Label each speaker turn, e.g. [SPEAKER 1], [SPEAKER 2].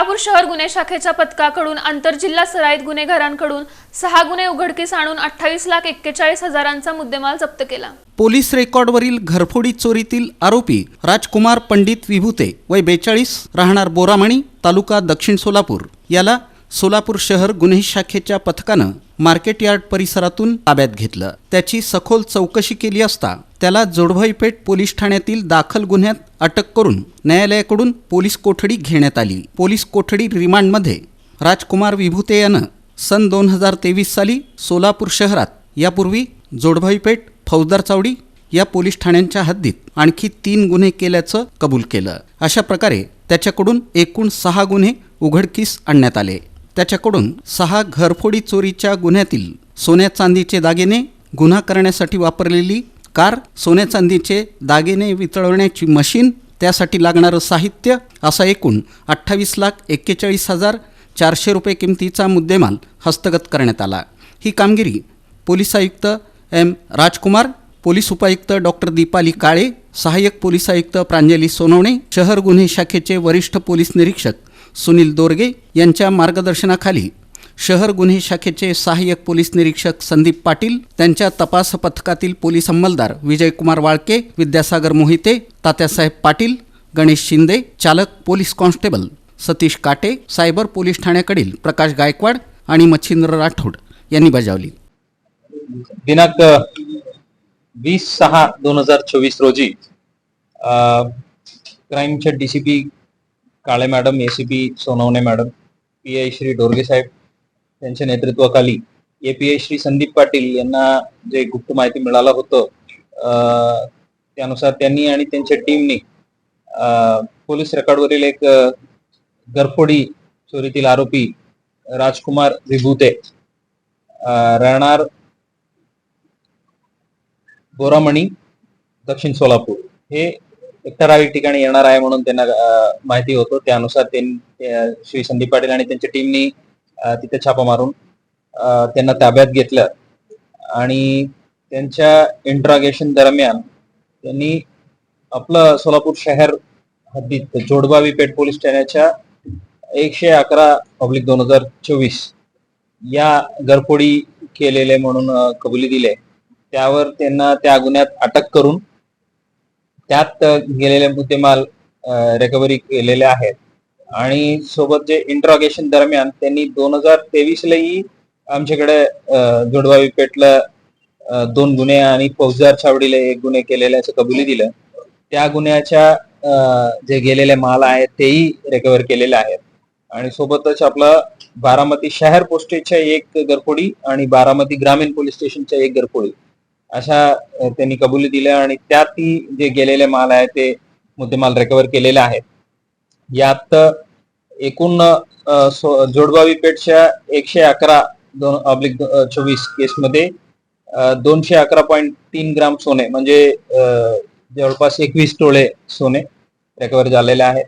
[SPEAKER 1] सोलापूर शहर गुन्हे शाखेच्या पथकाकडून आंतरजिल्हा सराईत गुन्हेगारांकडून सहा गुन्हे उघडकीस आणून अठ्ठावीस लाख एक्केचाळीस हजारांचा मुद्देमाल जप्त केला.
[SPEAKER 2] पोलीस रेकॉर्डवरील घरफोडी चोरीतील आरोपी राजकुमार पंडित विभूते वय बेचाळीस राहणार बोरामणी तालुका दक्षिण सोलापूर. याला सोलापूर शहर गुन्हे शाखेच्या पथकानं मार्केट यार्ड परिसरातून ताब्यात घेतलं. त्याची सखोल चौकशी केली असता त्याला जोडभाईपेठ पोलीस ठाण्यातील दाखल गुन्ह्यात अटक करून न्यायालयाकडून पोलीस कोठडी घेण्यात आली. पोलीस कोठडी रिमांडमध्ये राजकुमार विभूते यानं सन दोन हजार तेवीस साली सोलापूर शहरात यापूर्वी जोडभाईपेठ फौजदार चावडी या पोलीस ठाण्यांच्या हद्दीत आणखी तीन गुन्हे केल्याचं कबूल केलं. अशा प्रकारे त्याच्याकडून एकूण सहा गुन्हे उघडकीस आणण्यात आले. त्याच्याकडून सहा घरफोडी चोरीच्या गुन्ह्यातील सोन्या चांदीचे दागिने गुन्हा करण्यासाठी वापरलेली कार सोन्या चांदीचे दागिने वितळवण्याची मशीन त्यासाठी लागणारं साहित्य असा एकूण अठ्ठावीस लाख एक्केचाळीस हजार चारशे रुपये किमतीचा मुद्देमाल हस्तगत करण्यात आला. ही कामगिरी पोलीस आयुक्त एम. राजकुमार पोलीस उपायुक्त डॉक्टर दीपाली काळे सहाय्यक पोलीस आयुक्त प्रांजली सोनवणे शहर गुन्हे शाखेचे वरिष्ठ पोलीस निरीक्षक सुनील दोरगे यांच्या मार्गदर्शनाखाली शहर गुन्हे शाखेचे सहाय्यक पोलीस निरीक्षक संदीप पाटील त्यांच्या तपास पथकातील पोलीस अंमलदार विजयकुमार वाळके विद्यासागर मोहिते तात्यासाहेब पाटील गणेश शिंदे चालक police constable Satish Kate cyber police ठाण्याकडील Prakash Gaikwad आणि मच्छिंद्र राठोड यांनी बजावली.
[SPEAKER 3] दिनांक वीस सहा दोन हजार चोवीस रोजी क्राईमचे DCP Kale madam ACP Sonawane madam P I Shri Dorge साहेब यांच्या नेतृत्वाखाली एपीए श्री संदीप पाटील यांना जे गुप्त माहिती मिळालं होतं अं, त्यानुसार त्यांनी आणि त्यांच्या टीमनी पोलीस रेकॉर्डवरील एक गरफोडी घरफोडी चोरीतील आरोपी राजकुमार विभूते राहणार बोरामणी दक्षिण सोलापूर. हे एक ठराविक ठिकाणी येणार आहे म्हणून त्यांना माहिती होतं. त्यानुसार त्यांनी श्री संदीप पाटील आणि त्यांच्या टीमनी तिथे छापा मारून त्यांना ताब्यात घेतलं आणि त्यांच्या इंट्रागेशन दरम्यान त्यांनी आपलं सोलापूर शहर हद्दीत जोडबावी पेठ पोलीस ठाण्याच्या एकशे अकरा पब्लिक दोन हजार चोवीस या घरफोडी केलेले म्हणून कबुली दिले. त्यावर त्यांना त्या गुन्ह्यात अटक करून त्यात गेलेले मुद्देमाल रिकव्हरी केलेले आहेत. आणि सोबत जे इंट्रॉगेशन दरम्यान त्यांनी दोन हजार तेवीसलाही आमच्याकडे अ, जोडवावी पेठला दोन गुन्हे आणि फौजदार छावडीला एक गुन्हे केलेल्याचं कबुली दिलं. त्या गुन्ह्याच्या अ, जे गेलेले माल आहेत तेही रिकव्हर केलेले आहेत. आणि सोबतच आपला बारामती शहर पोस्टेजच्या एक घरफोडी आणि बारामती ग्रामीण पोलीस स्टेशनच्या एक घरफोडी अशा त्यांनी कबुली दिल्या आणि त्यातही जे गेलेले माल आहे ते मुद्देमाल रिकव्हर केलेले आहेत. यात एकूण जोडबावी पेठच्या एकशे अकरा दोन ऑब्लिक चोवीस केसमध्ये दोनशे अकरा पॉईंट तीन ग्राम सोने म्हणजे जवळपास एकवीस टोळे सोने रिकवर झालेले आहेत.